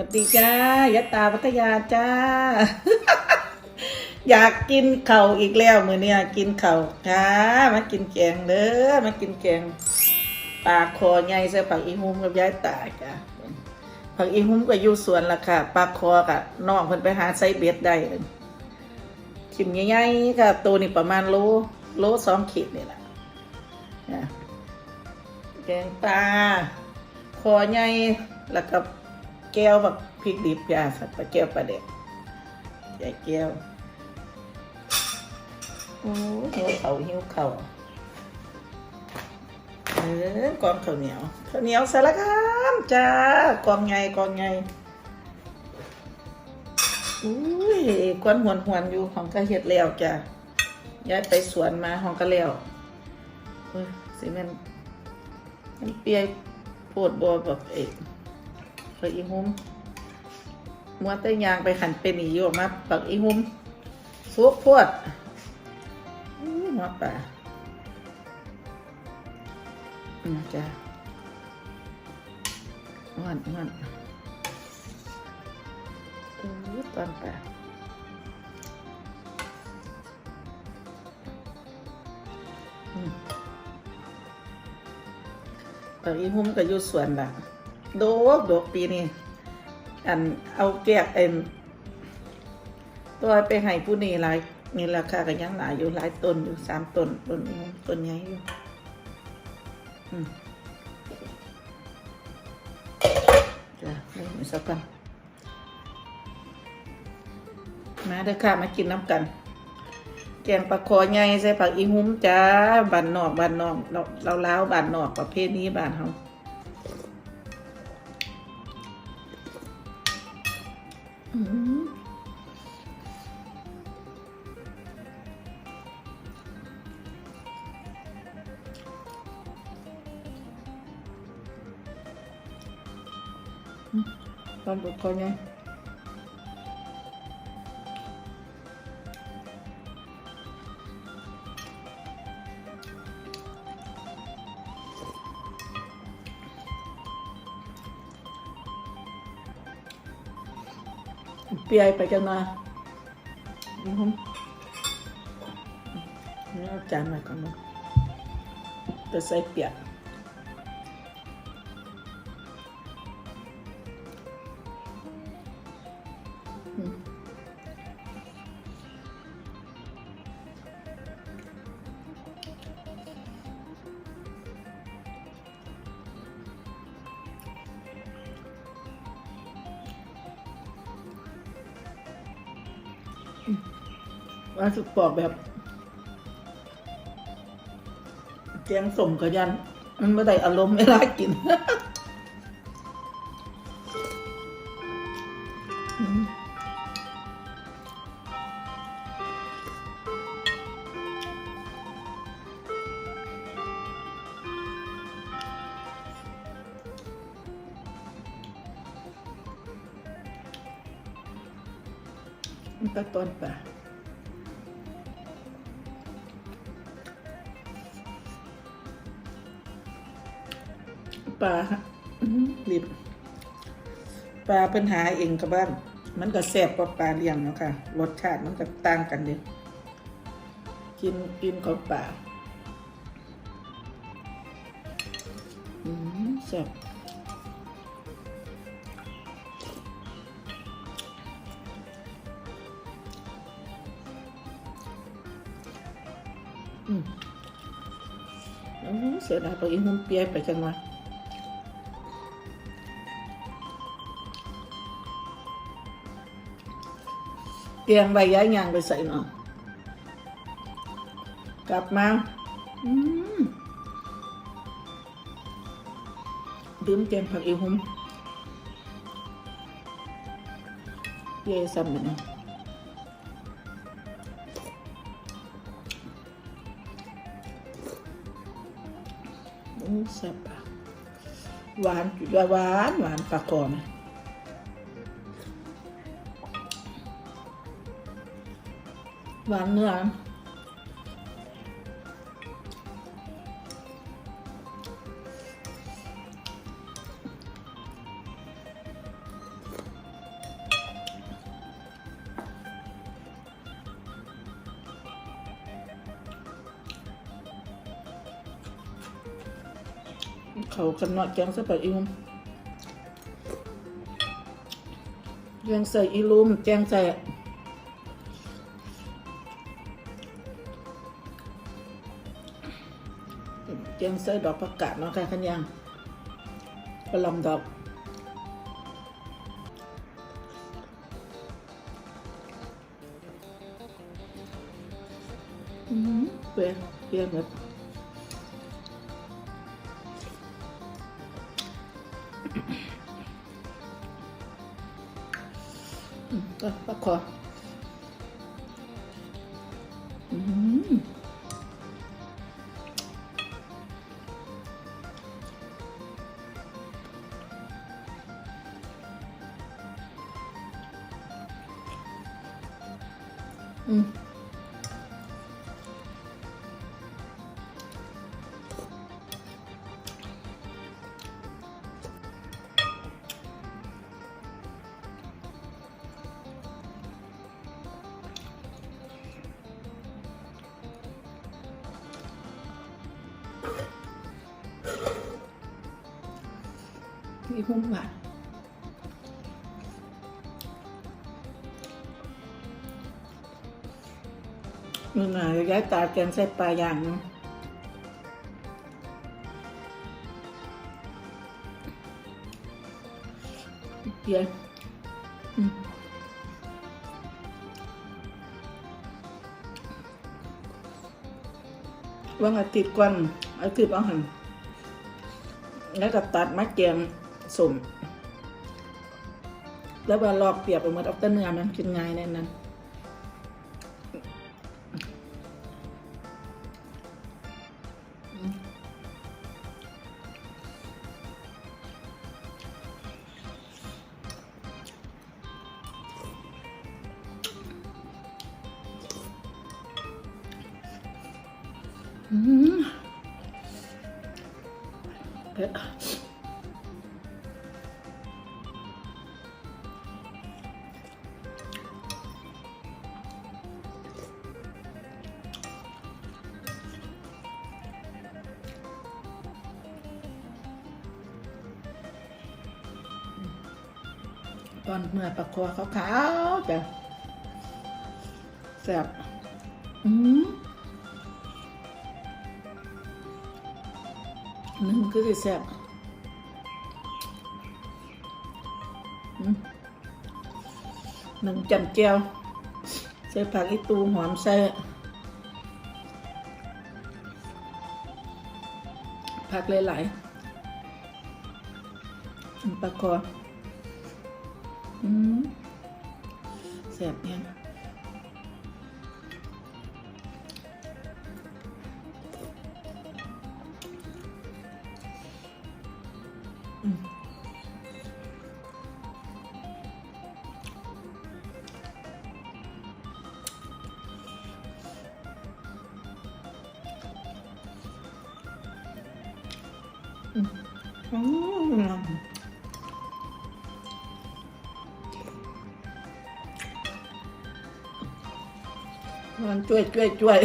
วัสดีจ้ายะตาพัทยาจ้า อยากกินเข่าอีกแล้วมือเนี่ยกินเข่าจ้ามากินแกงเด้อมากินแกงปลาคอใหญ่ใส่ผักอีหุ่มกับยายตาจ้าผักอีหุ่มก็อยู่สวนละค่ะปลาคอกับน้องเพิ่นไปหาไซเบ็ดได้ขิมใหญ่ๆค่ะตัวนี้ประมาณโลโลสองขีดนี่แหละจ้ะแกงปลาคอใหญ่แล้วก็ แก้วแบบพริกดิบยาสัตว์ปลาแก้วปลาเด็กใหญ่แก้วโอ้หิวเขาวหิวเขาวเออกองข้าวเหนียวข้าวเหนียวสารคามจ้ากองไงกองไงอุ้ยควันหวนหวนๆอยู่ของก็เฮ็ดแล้วจ้ะย้ายไปสวนมาห้องก็แล้วเอ้ยสิแมันมันเปียโพดบอแบบเอก ไปอีหุ่มมัวแต่ยางไปขันเป็นอีอยู่มาปักอีหุ่มสุกพวดอื้อหัวป่าอืมจ้ะอ่อนอ่อนอู้ตอนป่าอืมตอนอีหุ่มก็อยู่สวนแบบ โดกโดกปีนี้อันเอาแกะเอ็นตัวไปให้ผู้นี้หลายนี่ราคาก็ยังหลายอยู่หลายต้นอยู่สามต้นต้นนี้ต้นใหญ่อยู่อืมจ้ะนี่สักกันมาเด้อค่ะมากินน้ำกัน แกงปลาคอใหญ่ใส่ผักอีหุ้มจ้าบานนอกบานนอกเราเราล้าวบานนอกประเภทนี้บานเฮา ตอนบดคอไงเปียไปกัน มาอือหือนี่เอานสุกปอกแบบแกงสมกระยัน มันไม่ได้อารมณ์ไม่ได้กินอืมมันก็ต้นป่า ลาอื้อหือลิบปลาเป็นหาเองกับบ้าน มันก็แซ่บกว่าปลาเลี้ยงเนาะค่ะ รสชาติมันก็ต่างกันเดิกินกินของปลาอืมแซ่บอืมอื้อหือเสียดายไปอีกหุ่นเปียไปจังวะ เตียงใบย้ายยางไปใส่หน่อยกลับมาอืมดื่มแกงผักอีหุ่มเย่ซ้ำเลยนะอืมแซ่บอะหวานจุดหวาน หวานปลากรอน หวานเนื้เขาขันหนอดแกงสะปัดอิมแกงใส่อีลุมแกงใส่ แกงใส่ดอกผักกาดเนาะค่ะคันยังกระหลำดอกอืมเปรี้ยวเปรี้ยวแบบอืมก็ปลาคอ อืมมีหุ้ นมือหน่อยย้ายตาแกงใส่ปลาอย่างเปลี่ยนวันอาทิตย์ก่อนอาทิตย์เอาหันแล้วก็ตัดมาแกงสมแล้วว่าลอกเปียบออกมาเอาแต่เนื้อมันกินง่ายแน่นั้น เผ็ดตอนเมื่อปลาคอขาวๆจะแซ่บอืม นึ่งก็คือแซ่บหนึ่งจำเจียวใส่ผักอีตูหอมใส่ผักหลายๆอันปลาคออืมแซ่บเนี่ย มมันช่วยช่วยช่วย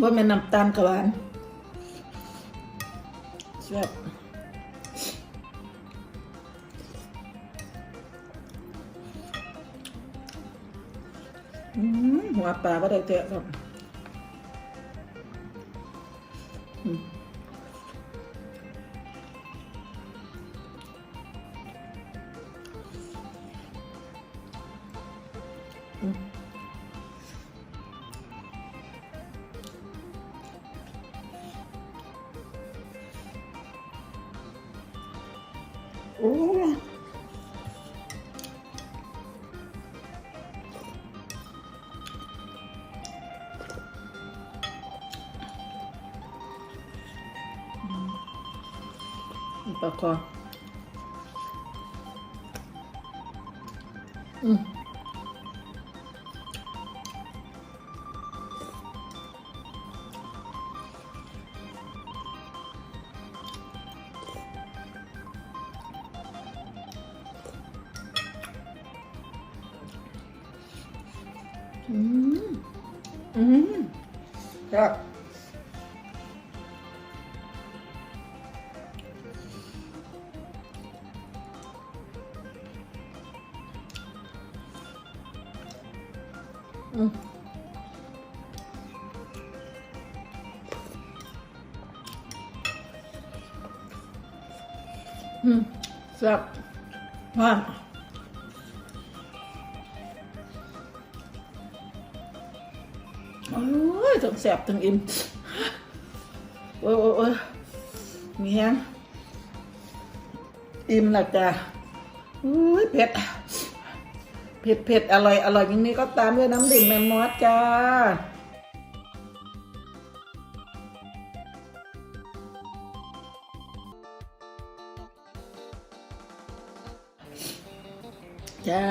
ว่าแม่นน้ำตาลกะหวานแซ่บอืมหัวปลาก็ได้เตะครับ อืมโอ้ป อืมอืมครับอื งแซ่บทั้งอิ่มโอ้ยโอ้ยโอ้ยมีแฮงอิ่มละจ้ะอุ้ยเผ็ดเผ็ดเผ็ดอร่อยอร่อยอย่างนี้ก็ตามด้วยน้ำดื่มแมมมอสจ้าจ้า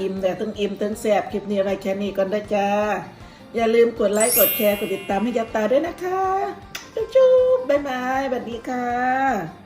อิ่มแต่ต้องอิ่มต้องแสบคลิปนี้อะไรแค่นี้ก่อนนะจ้า อย่าลืมกดไลค์กดแชร์กดติดตามให้ยับตาด้วยนะคะ จุ๊บๆบ๊ายบายสวัสดีค่ะ